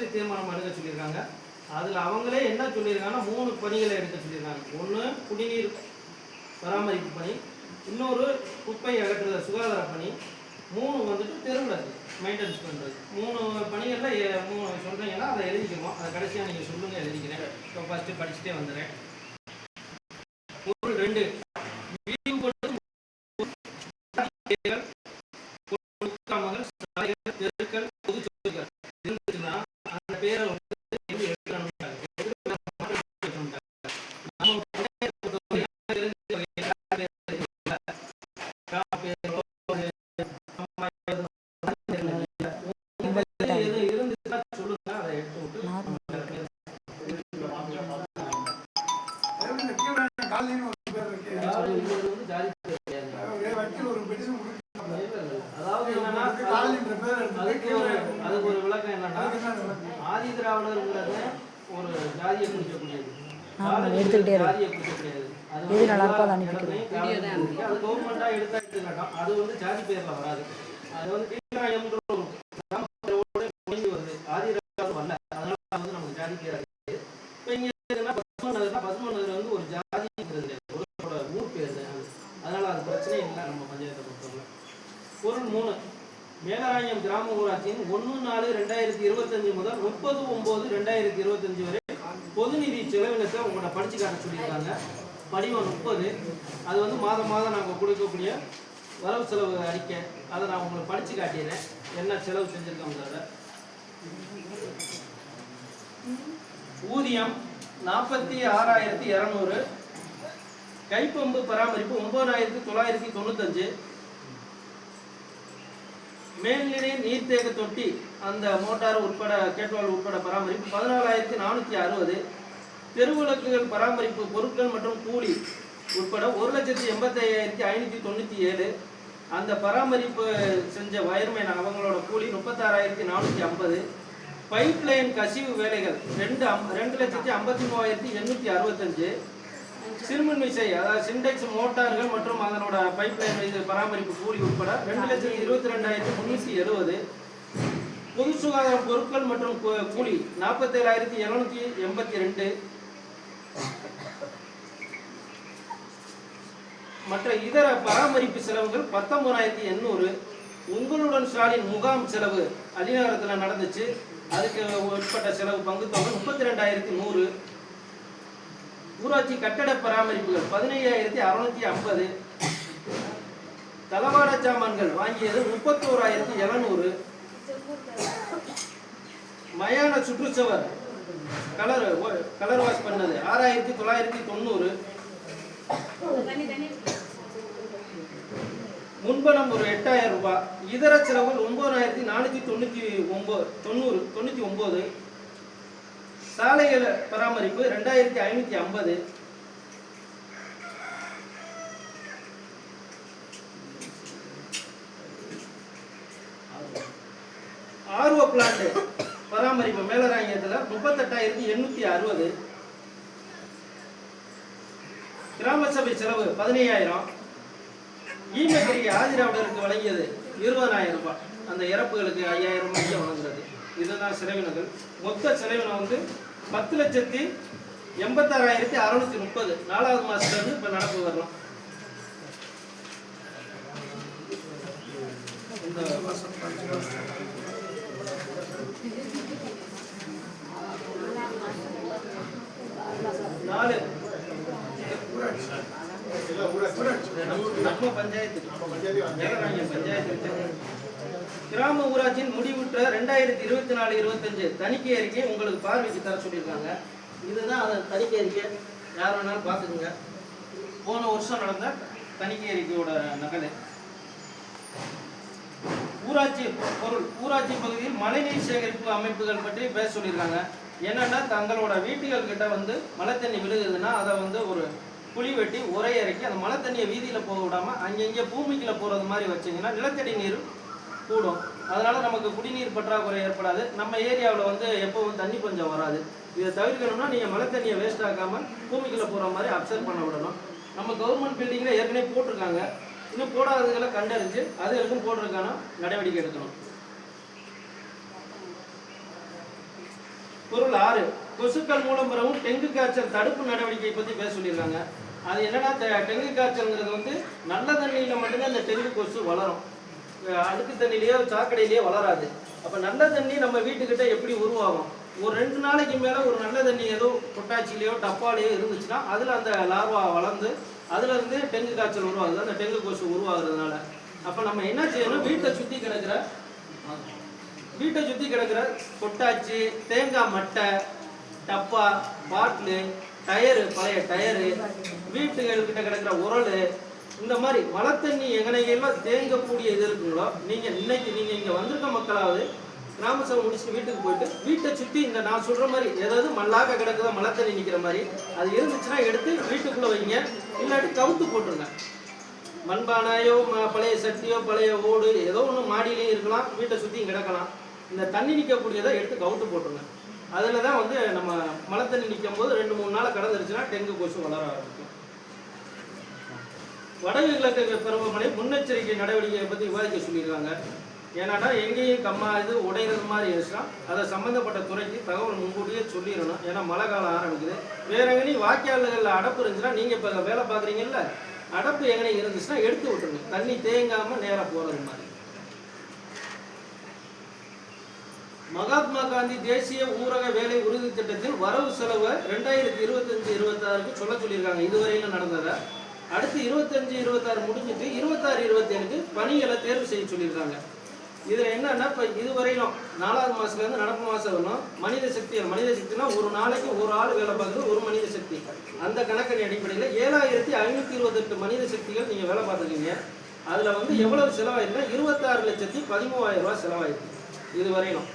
First தீர்மானம் எடுக்க சொல்லியிருக்காங்க. அதில் அவங்களே என்ன சொல்லியிருக்காங்கன்னா மூணு பணிகளை எடுக்க சொல்லியிருக்காங்க. ஒன்று குடிநீர் பராமரிப்பு பணி இன்னொரு குப்பை அகற்றுதல் சுகாதார பணி மூணு வந்துட்டு தெருவிளக்கு மெயின்டெனன்ஸ் பண்ணுறது மூணு பணிகளில் மூணு சொல்கிறீங்கன்னா அதை எழுதிக்கணும். அதை கடைசியாக நீங்கள் சொல்லுங்கள் எழுதிக்கிறேன். இப்போ ஃபஸ்ட்டு படிச்சுட்டே வந்துடுறேன். ஒரு ரெண்டு ஒரு ஜாதியை குறிக்கக்கூடியது ஆமா, காலனி எடுத்துக்கிட்டே இரு. ஜாதியை குறிக்கக்கூடியது அது எது நல்லா இருக்கோ அதை இருக்கு. அது எடுத்துக்கட்டும். வந்து ஜாதி பேர்ல வராது. அது வந்து இணைந்து வருது. ஆதி திராவிடர் வரல அதனால வந்து நமக்கு ஜாதி பேர் இருக்கு இப்போ இங்க பசுமன் பசுமன் வந்து ஒரு ஜாதிங்கிறது. ஒரு ஊர் பேர் தான் அது. அதனால அது பிரச்சனை இல்லை நம்ம பஞ்சாயத்தை பொறுத்தவரை. பொருள் மூணு. மேலராயம் கிராம ஊராட்சியின் ஒன்று நாலு ரெண்டாயிரத்தி இருபத்தஞ்சு முதல் முப்பது ஒம்பது ரெண்டாயிரத்தி இருபத்தஞ்சு வரை பொது நிதி செலவினத்தை உங்களோட படித்து காட்ட சொல்லியிருக்காங்க. படிவம் முப்பது. அது வந்து மாதம் மாதம் நாங்கள் கொடுக்கக்கூடிய வரவு செலவு அறிக்கை. அதை நான் உங்களை படித்து காட்டிடுறேன். என்ன செலவு செஞ்சுருக்கோங்கிறத ஊதியம் நாற்பத்தி ஆறாயிரத்தி இரநூறு. கைப்பம்பு பராமரிப்பு ஒன்பதாயிரத்தி தொள்ளாயிரத்தி தொண்ணூத்தஞ்சு. மேல்நிலை நீர்த்தேக்க தொட்டி அந்த மோட்டார் உட்பட கேட்வால் உட்பட பராமரிப்பு பதினாலாயிரத்தி நானூற்றி அறுபது. தெருவிளக்குகள் பராமரிப்பு பொருட்கள் மற்றும் கூலி உட்பட ஒரு லட்சத்தி எண்பத்தையாயிரத்தி ஐநூற்றி தொண்ணூற்றி ஏழு. அந்த பராமரிப்பு செஞ்ச வயர்மேன் அவங்களோட கூலி முப்பத்தாறாயிரத்தி நானூற்றி ஐம்பது. பைப் லைன் கசிவு வேலைகள் ரெண்டு அம்- ரெண்டு லட்சத்தி ஐம்பத்தி மூவாயிரத்தி எண்ணூற்றி அறுபத்தஞ்சு. சிறுமின் விசை அதாவது சிண்டெக்ஸ் மோட்டார்கள் மற்றும் அதனோட பைப் லைன் இது பராமரிப்பு கூலி உட்பட ரெண்டு லட்சத்தி இருபத்தி ரெண்டாயிரத்தி முந்நூற்றி எழுபது. பொது சுகாதார பொருட்கள் மற்றும் கூலி. நாற்பத்தேழாயிரத்தி எழுநூத்தி எண்பத்தி ரெண்டு. மற்ற இதர பராமரிப்பு செலவுகள் பத்தொன்பதாயிரத்தி எண்ணூறு. உங்களுடன் ஸ்டாலின் முகாம் செலவு அதிகாரத்தில் நடந்துச்சு. அதுக்கு உட்பட்ட செலவு பங்கு தொகை முப்பத்தி ரெண்டாயிரத்தி நூறு. ஊராட்சி கட்டட பராமரிப்புகள் பதினையாயிரத்தி அறுநூத்தி ஐம்பது. தளவாட சாமான்கள் வாங்கியது முப்பத்தோராயிரத்தி எழுநூறு. மயான சுற்றுச்சுவர். கலர் கலர் வாஷ் பண்ணது. ஆறாயிரத்தி தொள்ளாயிரத்தி தொண்ணூறு. முன்பணம் ஒரு எட்டாயிரம் ரூபாய் இதர செலவுகள் ஒன்பதாயிரத்தி நானூற்றி தொண்ணூற்றி ஒம்பது தொண்ணூறு தொண்ணூற்றி ஒம்பது. சாலைகள் பராமரிப்பு ரெண்டாயிரத்தி ஐநூற்றி ஐம்பது. RO plant. பராமரிப்பு மேலராங்கியத்தில் முப்பத்தெட்டாயிரத்தி எண்ணூற்றி அறுபது. கிராம சபை செலவு பதினையாயிரம் ஈமக்கரி ஆதிராவிடருக்கு வழங்கியது இருபதனாயிரம் ரூபாய். அந்த இறப்புகளுக்கு ஐயாயிரம் ரூபாய்க்கு வழங்குறது. இதுதான் செலவினங்கள். மொத்த செலவினம் வந்து பத்து லட்சத்தி எண்பத்தாறாயிரத்தி அறுநூத்தி முப்பது. நாலாவது மாசத்துல இருந்து நடப்பு வரலாம் இந்த நாலு நம்ம பஞ்சாயத்து கிராம ஊராட்சியின் முடிவுற்ற ரெண்டாயிரத்தி இருபத்தி நாலு இருபத்தஞ்சு தணிக்கை அறிக்கை உங்களுக்கு பார்வைக்கு தர சொல்லியிருக்காங்க. இதுதான் அந்த தணிக்கை அறிக்கை. யார் வேணாலும் பார்த்துக்குங்க. போன வருஷம் நடந்த தணிக்கை அறிக்கையோட நகல் ஊராட்சி பொருள் ஊராட்சி பகுதியில் மழைநீர் சேகரிப்பு அமைப்புகள் பற்றி பேச சொல்லியிருக்காங்க. என்னன்னா தங்களோட வீட்டுகள் கிட்ட வந்து மழை தண்ணி விழுகுதுன்னா அதை வந்து ஒரு குழி வெட்டி உரை இறக்கி அந்த மழை தண்ணியை வீதியில் போக விடாமல் அங்கங்கே பூமிக்கில் போகிறது மாதிரி வச்சிங்கன்னா நிலத்தடி நீர் கூடும். அதனால் நமக்கு குடிநீர் பற்றாக்குறை ஏற்படாது. நம்ம ஏரியாவில் வந்து எப்பவும் தண்ணி கொஞ்சம் வராது. இதை தவிர்க்கணும்னா நீங்கள் மழை தண்ணியை வேஸ்ட் ஆக்காமல் பூமிக்குள்ளே போகிற மாதிரி அப்சர்வ் பண்ண விடணும். நம்ம கவர்மெண்ட் பில்டிங்கில் ஏற்கனவே போட்டிருக்காங்க. இன்னும் போடாததுகளை கண்டறிஞ்சு எதுவும் போடுறதுக்கான நடவடிக்கை எடுக்கணும். பொருள் ஆறு. கொசுக்கள் மூலம் பெறவும் டெங்கு காய்ச்சல் தடுப்பு நடவடிக்கை பத்தி பேச சொல்லியிருக்காங்க. அது என்னன்னா டெங்கு காய்ச்சல்ங்கிறது வந்து நல்ல தண்ணியில மட்டும்தான் இந்த டெங்கு கொசு வளரும். அழுக்கு தண்ணியிலேயோ சாக்கடையிலேயோ வளராது. அப்ப நல்ல தண்ணி நம்ம வீட்டுக்கிட்ட எப்படி உருவாகும்? ஒரு ரெண்டு நாளைக்கு மேல ஒரு நல்ல தண்ணி ஏதோ பொட்டாச்சிலையோ டப்பாலையோ இருந்துச்சுன்னா அதுல அந்த லார்வா வளர்ந்து அதுல இருந்து டெங்கு காய்ச்சல் உருவாகுது. அந்த டெங்கு கொசு உருவாகுறதுனால. அப்ப நம்ம என்ன செய்யணும்? வீட்டை சுத்தி கிடக்கிற வீட்டை சுத்தி கிடக்குற கொட்டாச்சி தேங்காய் மட்டை டப்பா பாட்டிலு டயரு பழைய டயரு வீட்டுகள் கிட்ட கிடக்குற உரல் இந்த மாதிரி மழை தண்ணி எங்கனைகள்லாம் தேங்கக்கூடிய இது இருக்குங்களோ நீங்க இன்னைக்கு நீங்க இங்க வந்திருக்க மக்களாவது கிராம சபை முடிச்சுட்டு வீட்டுக்கு போயிட்டு வீட்டை சுத்தி இந்த நான் சொல்ற மாதிரி ஏதாவது மல்லாக்க கிடக்குதோ மழை தண்ணி நிக்கிற மாதிரி அது இருந்துச்சுன்னா எடுத்து வீட்டுக்குள்ள வைங்க. இல்லாட்டி கவுத்து போட்டுருங்க. மண்பானையோ ம- பழைய சட்டியோ பழைய ஓடு ஏதோ ஒன்று மாடியிலையும் இருக்கலாம் வீட்டை சுற்றியும் கிடக்கலாம். இந்த தண்ணி நிற்கக்கூடியதை எடுத்து கவுத்து போட்டுருங்க. அதில் தான் வந்து நம்ம மழை தண்ணி நிற்கும் போது ரெண்டு மூணு நாள் கடந்துருச்சுன்னா டெங்கு கொசு வளர ஆரம்பிக்கும். வடகிழக்கு பருவமழை முன்னெச்சரிக்கை நடவடிக்கையை பற்றி விவாதிக்க சொல்லியிருக்காங்க. ஏன்னாடா எங்கேயும் கம்மா இது உடையிறது மாதிரி இருந்துச்சுன்னா அதை சம்மந்தப்பட்ட துறைக்கு தகவல் முன்கூட்டியே சொல்லிடணும். ஏன்னா மழை காலம் ஆரம்பிக்குது. வேற எங்கேயும் வாக்கியாளர்களில் அடப்பு இருந்துச்சுன்னா நீங்கள் இப்போ வேலை பார்க்குறீங்கல்ல அடப்பு எங்கனே இருந்துச்சுன்னா எடுத்து விட்டுருங்க. தண்ணி தேங்காமல் நேராக போகிறது மாதிரி. மகாத்மா காந்தி தேசிய ஊரக வேலை உறுதி திட்டத்தில் வரவு செலவை ரெண்டாயிரத்தி இருபத்தஞ்சு இருபத்தாறுக்கு சொல்ல சொல்லியிருக்காங்க. இதுவரையிலும் நடந்ததை. அடுத்து இருபத்தஞ்சு இருபத்தாறு முடிஞ்சிட்டு இருபத்தாறு இருபத்தேழுக்கு பணிகளை தேர்வு செய்ய சொல்லியிருக்காங்க. இதில் என்னன்னா இப்போ இதுவரையிலும் நாலாவது மாதத்துலேருந்து நடப்பு மாதம் வரணும். மனித சக்தி மனித சக்தினா ஒரு நாளைக்கு ஒரு ஆள் வேலை பார்க்குறது ஒரு மனித சக்தி. அந்த கணக்கின் அடிப்படையில் ஏழாயிரத்தி ஐநூற்றி இருபத்தெட்டு மனித சக்திகள் நீங்கள் வேலை பார்த்துருக்கீங்க. அதில் வந்து எவ்வளவு செலவாயிருக்குன்னா இருபத்தாறு லட்சத்தி பதிமூவாயிரம் ரூபாய் செலவாயிருக்கு. இதுவரையிலும்.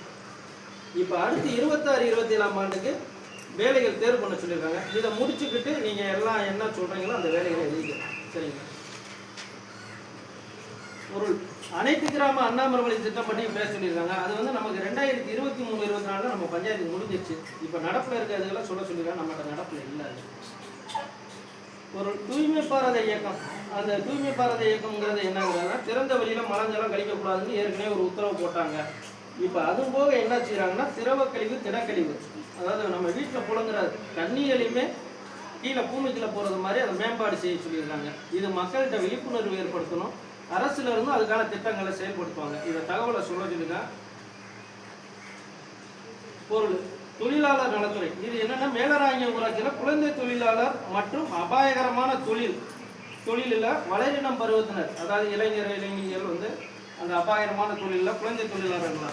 இப்போ அடுத்து இருபத்தாறு இருபத்தி ஏழாம் ஆண்டுக்கு வேலைகள் தேர்வு பண்ண சொல்லியிருக்காங்க. இதை முடிச்சுக்கிட்டு நீங்கள் எல்லாம் என்ன சொல்கிறீங்களோ அந்த வேலைகளை எழுதிக்கலாம் சரிங்க. பொருள். அனைத்து கிராம அண்ணாமலை திட்டம் பற்றி பேச சொல்லியிருக்காங்க. அது வந்து நமக்கு ரெண்டாயிரத்தி இருபத்தி மூணு இருபத்தி நாலில் நம்ம பஞ்சாயத்து முடிஞ்சிருச்சு. இப்போ நடப்பில் இருக்கிறதுலாம் சொல்ல சொல்லியிருக்காங்க. நம்மகிட்ட நடப்பில் இல்லை ஒரு தூய்மை பாரத இயக்கம். அந்த தூய்மை பாரத இயக்கம்ங்கிறது என்னங்கிறதுனா திறந்த வழியில் மலஞ்செல்லாம் கழிக்கக்கூடாதுன்னு ஏற்கனவே ஒரு உத்தரவு போட்டாங்க. இப்போ அதுவும் போக என்ன செய்கிறாங்கன்னா திரவ கழிவு திடக்கழிவு. அதாவது நம்ம வீட்டில் புழங்குற தண்ணிகளையுமே கீழே பூமிக்குள்ள போகிறது மாதிரி அதை மேம்பாடு செய்ய சொல்லியிருக்காங்க. இது மக்கள்கிட்ட விழிப்புணர்வு ஏற்படுத்தணும். அரசுல இருந்து அதுக்கான திட்டங்களை செயல்படுத்துவாங்க. இதை தகவலை சொல்ல சொல்லுங்க பொருள். தொழிலாளர் நலத்துறை. இது என்னன்னா மேலராங்க ஊராட்சியில் குழந்தை தொழிலாளர் மற்றும் அபாயகரமான தொழில். தொழிலில் வளரினம் பருவத்தினர். அதாவது இளைஞர் இளைஞர்கள் வந்து அந்த அபாயகரமான தொழிலில் குழந்தை தொழிலாளர்களா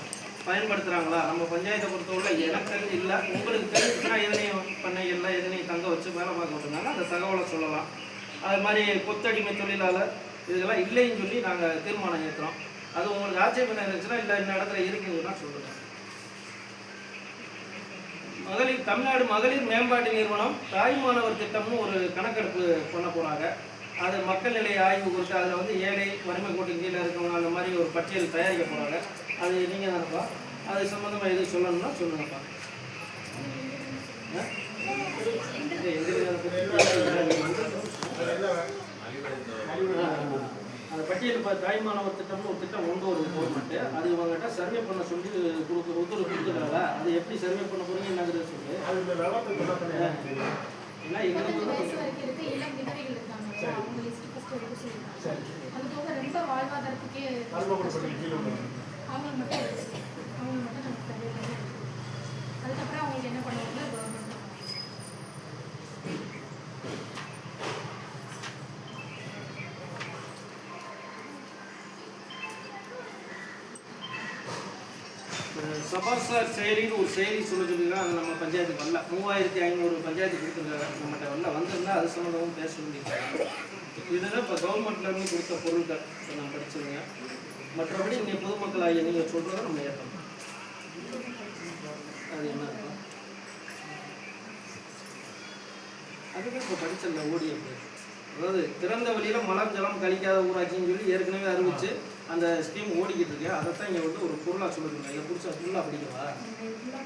பயன்படுத்துகிறாங்களா நம்ம பஞ்சாயத்தை பொறுத்தவரை எனக்கு தெரிஞ்சு இல்லை. உங்களுக்கு தெரிஞ்சுன்னா எதனையும் பண்ணைகளில் எதனையும் தங்க வச்சு வேலை பார்க்க விட்டுருந்தாங்க அந்த தகவலை சொல்லலாம். அது மாதிரி கொத்தடிமை தொழிலாளர் இதெல்லாம் இல்லைன்னு சொல்லி நாங்கள் தீர்மானம் ஏற்றுறோம் அது உங்களுக்கு ஆட்சேபனை இருந்துச்சுன்னா இல்லை இந்த இடத்துல இருக்குதுன்னா சொல்லுங்கள் மகளிர் தமிழ்நாடு மகளிர் மேம்பாட்டு நிறுவனம் தாய்மானவர் திட்டம்னு ஒரு கணக்கெடுப்பு பண்ண போகிறாங்க அது மக்கள் நிலை ஆய்வு கொடுத்து அதில் வந்து ஏழை வறுமை கோட்டு கீழே இருக்கவங்க அந்த மாதிரி ஒரு பட்டியல் தயாரிக்க போறாங்க அது நீங்கள் தானப்பா அது சம்மந்தமாக எதுவும் சொல்லணும்னா சொல்லுங்கப்பா அந்த பட்டியல் இப்போ தாய்மானவர் திட்டம்னு ஒரு திட்டம் கொண்டு வரும் கவர்மெண்ட் அது இவங்ககிட்ட சர்வே பண்ண சொல்லி கொடுக்குற உத்தரவு கொடுத்துருக்காங்க அது எப்படி சர்வே பண்ண போறீங்க என்னங்கிறத சொல்லு. ஏன்னா எங்களுக்கு இல்லையா? அவங்க சொல்லிருக்காங்க. அது போக ரொம்ப வாழ்வாதாரத்துக்கே அவங்களுக்கு மட்டும் எடுத்து, அவங்களுக்கு மட்டும் நமக்கு எடுக்கணும். அதுக்கப்புறம் அவங்களுக்கு என்ன பண்ணுவாங்க கவர்மெண்ட் சபாசார் செயலின்னு ஒரு செயலி சொல்ல சொல்லியிருக்காங்க அது நம்ம பஞ்சாயத்துக்கு வரல. மூவாயிரத்தி ஐநூறு பஞ்சாயத்து கொடுத்துருக்காங்க. நம்மகிட்ட வரல. வந்திருந்தா அது சம்மந்தமும் பேச சொல்லியிருக்காங்க இதுதான் இப்போ கவர்மெண்ட்ல இருந்து கொடுத்த பொருட்கள் இப்போ நான் படிச்சதுங்க மற்றபடி இங்கே பொதுமக்கள் ஆகிய நீங்கள் சொல்கிறத நம்ம ஏற்றணும் அது என்ன இருக்கும் அதுதான் இப்போ படிச்சல ஓடிய அதாவது திறந்த வழியில மலம் ஜலம் கழிக்காத ஊராட்சின்னு சொல்லி ஏற்கனவே அறிவிச்சு அந்த ஸ்கீம் ஓடிக்கிட்டு இருக்கு. அதைத்தான் இங்கே வந்து ஒரு பொருளாக சொல்லுங்க இதை புதுசாக ஃபுல்லாக படிக்கவா?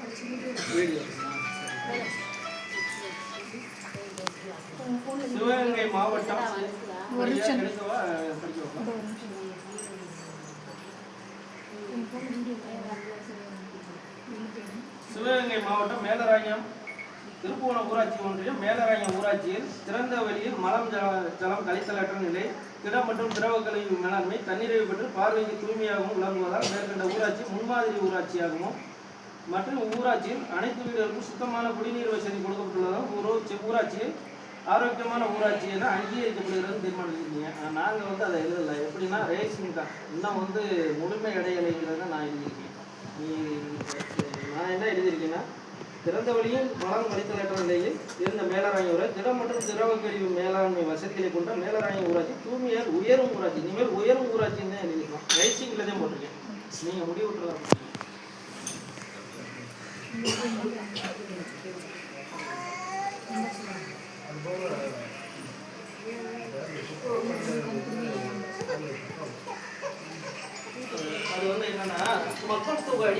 படிச்சு வீடியோ சிவகங்கை மாவட்டம். சிவகங்கை மாவட்டம் மேலராயம். திருப்புவனம் ஊராட்சி ஒன்றியம் மேலராயம் ஊராட்சியில் திறந்த வெளியில் மலம் ஜல ஜலம் கழித்தலற்ற நிலை திட மற்றும் திரவ கழிவு மேலாண்மை தண்ணீரை பெற்று பார்வைக்கு தூய்மையாகவும் விளங்குவதால் மேற்கண்ட ஊராட்சி முன்மாதிரி ஊராட்சியாகவும் மற்றும் ஊராட்சியில் அனைத்து வீடுகளுக்கும் சுத்தமான குடிநீர் வசதி கொடுக்கப்பட்டுள்ளதால் ஊரோ- ஊராட்சி ஆரோக்கியமான ஊராட்சி என அங்கீகரிக்கப்படுகிறது தீர்மானிச்சிருக்கீங்க. நாங்கள் வந்து அதை எழுதலை. எப்படின்னா ரேசிங் தான் இன்னும் வந்து முழுமை அடையலைங்கிறத நான் எழுதியிருக்கேன். நீ நான் என்ன எழுதியிருக்கேன்னா திறந்த வழியில் வளம் கழித்தலற்ற நிலையில் இருந்த மேலராய ஊராட்சி திடம் மற்றும் திரவ கழிவு மேலாண்மை வசதிகளை கொண்ட மேலராய ஊராட்சி தூய்மையால் உயரும் ஊராட்சி. இனிமேல் உயரும் ஊராட்சின்னு தான் எழுதியிருக்கோம். ரைசிங்கில் தான் போட்டிருக்கேன். நீங்கள் முடிவு விட்டுலாம் அது வந்து என்னன்னா மக்கள் தொகை